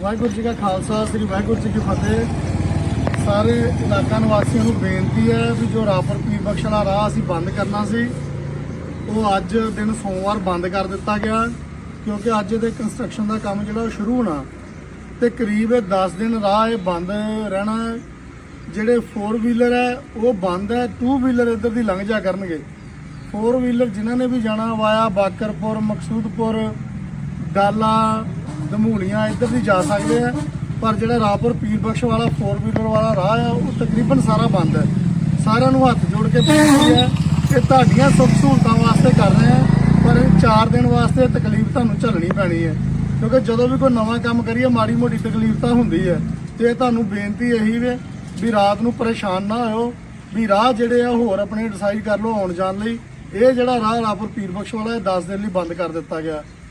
ਵਾਹਿਗੁਰੂ ਜੀ ਕਾ ਖਾਲਸਾ, ਸ੍ਰੀ ਵਾਹਿਗੁਰੂ ਜੀ ਕੀ ਫਤਿਹ। ਸਾਰੇ ਇਲਾਕਾ ਨਿਵਾਸੀਆਂ ਨੂੰ ਬੇਨਤੀ ਹੈ ਵੀ ਜੋ ਰਾਪਰ ਪੀਰ ਬਖਸ਼ ਵਾਲਾ ਰਾਹ ਅਸੀਂ ਬੰਦ ਕਰਨਾ ਸੀ, ਉਹ ਅੱਜ ਦਿਨ ਸੋਮਵਾਰ ਬੰਦ ਕਰ ਦਿੱਤਾ ਗਿਆ, ਕਿਉਂਕਿ ਅੱਜ ਇਹਦੇ ਕੰਸਟਰਕਸ਼ਨ ਦਾ ਕੰਮ ਜਿਹੜਾ ਉਹ ਸ਼ੁਰੂ ਹੋਣਾ। ਤੇ ਕਰੀਬ ਇਹ 10 ਦਿਨ ਰਾਹ ਇਹ ਬੰਦ ਰਹਿਣਾ ਹੈ। ਜਿਹੜੇ 4 ਵੀਲਰ ਹੈ, ਉਹ ਬੰਦ ਹੈ। 2 ਵੀਲਰ ਇੱਧਰ ਦੀ ਲੰਘ ਜਾ ਕਰਨਗੇ। 4 ਵੀਲਰ ਜਿਨ੍ਹਾਂ ਨੇ ਵੀ ਜਾਣਾ, ਵਾਇਆ, ਬਾਕਰਪੁਰ, ਮਕਸੂਦਪੁਰ, ਡਾਲਾ ਦਮੂਲੀਆਂ ਇੱਧਰ ਦੀ ਜਾ ਸਕਦੇ ਆ, ਪਰ ਜਿਹੜਾ ਰਾਪੁਰ ਪੀਰ ਬਖਸ਼ ਵਾਲਾ 4 ਵੀਲਰ ਵਾਲਾ ਰਾਹ ਆ, ਉਹ ਤਕਰੀਬਨ ਸਾਰਾ ਬੰਦ ਹੈ। ਸਾਰਿਆਂ ਨੂੰ ਹੱਥ ਜੋੜ ਕੇ ਬੇਨਤੀ ਹੈ ਕਿ ਤੁਹਾਡੀਆਂ ਸੁੱਖ ਸਹੂਲਤਾਂ ਵਾਸਤੇ ਕਰ ਰਹੇ ਆ ਪਰ ਇਹ 4 ਦਿਨ ਵਾਸਤੇ ਤਕਲੀਫ ਤੁਹਾਨੂੰ ਝੱਲਣੀ ਪੈਣੀ ਹੈ। ਕਿਉਂਕਿ ਜਦੋਂ ਵੀ ਕੋਈ ਨਵਾਂ ਕੰਮ ਕਰੀਏ ਮਾੜੀ ਮੋਟੀ ਤਕਲੀਫ ਤਾਂ ਹੁੰਦੀ ਹੈ। ਤੇ ਤੁਹਾਨੂੰ ਬੇਨਤੀ ਇਹੀ ਵੇ ਵੀ ਰਾਤ ਨੂੰ ਪਰੇਸ਼ਾਨ ਨਾ ਹੋਇਓ, ਵੀ ਰਾਹ ਜਿਹੜੇ ਆ, ਹੋਰ ਆਪਣੇ ਡਿਸਾਈਡ ਕਰ ਲਓ ਆਉਣ ਜਾਣ ਲਈ। ਇਹ ਜਿਹੜਾ ਰਾਹ ਰਾਪੁਰ ਪੀਰ ਬਖਸ਼ ਵਾਲਾ ਇਹ 10 ਦਿਨ ਲਈ ਬੰਦ ਕਰ ਦਿੱਤਾ ਗਿਆ।